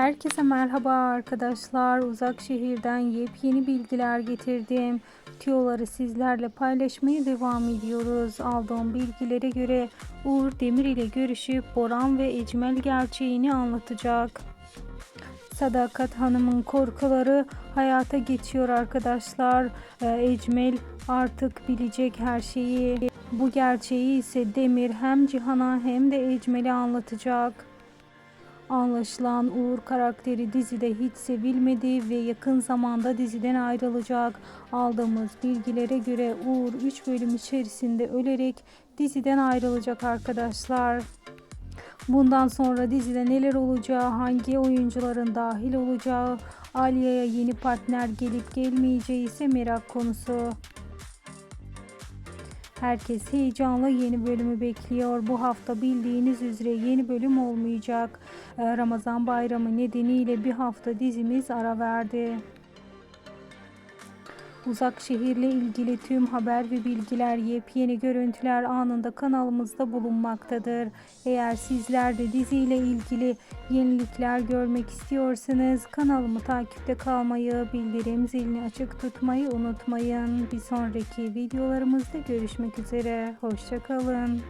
Herkese merhaba arkadaşlar. Uzak şehirden yepyeni bilgiler getirdim. Tüyoları sizlerle paylaşmaya devam ediyoruz. Aldığım bilgilere göre Uğur Demir ile görüşüp Boran ve Ecmel gerçeğini anlatacak. Sadakat Hanım'ın korkuları hayata geçiyor arkadaşlar. Ee, Ecmel artık bilecek her şeyi. Bu gerçeği ise Demir hem Cihan'a hem de Ecmel'e anlatacak. Anlaşılan Uğur karakteri dizide hiç sevilmedi ve yakın zamanda diziden ayrılacak. Aldığımız bilgilere göre Uğur 3 bölüm içerisinde ölerek diziden ayrılacak arkadaşlar. Bundan sonra dizide neler olacağı, hangi oyuncuların dahil olacağı, Aliye'ye yeni partner gelip gelmeyeceği ise merak konusu. Herkes heyecanla yeni bölümü bekliyor. Bu hafta bildiğiniz üzere yeni bölüm olmayacak. Ee, Ramazan bayramı nedeniyle bir hafta dizimiz ara verdi. Uzak şehirle ilgili tüm haber ve bilgiler, yepyeni görüntüler anında kanalımızda bulunmaktadır. Eğer sizler de diziyle ilgili yenilikler görmek istiyorsanız kanalımı takipte kalmayı, bildirim zilini açık tutmayı unutmayın. Bir sonraki videolarımızda görüşmek üzere. Hoşçakalın.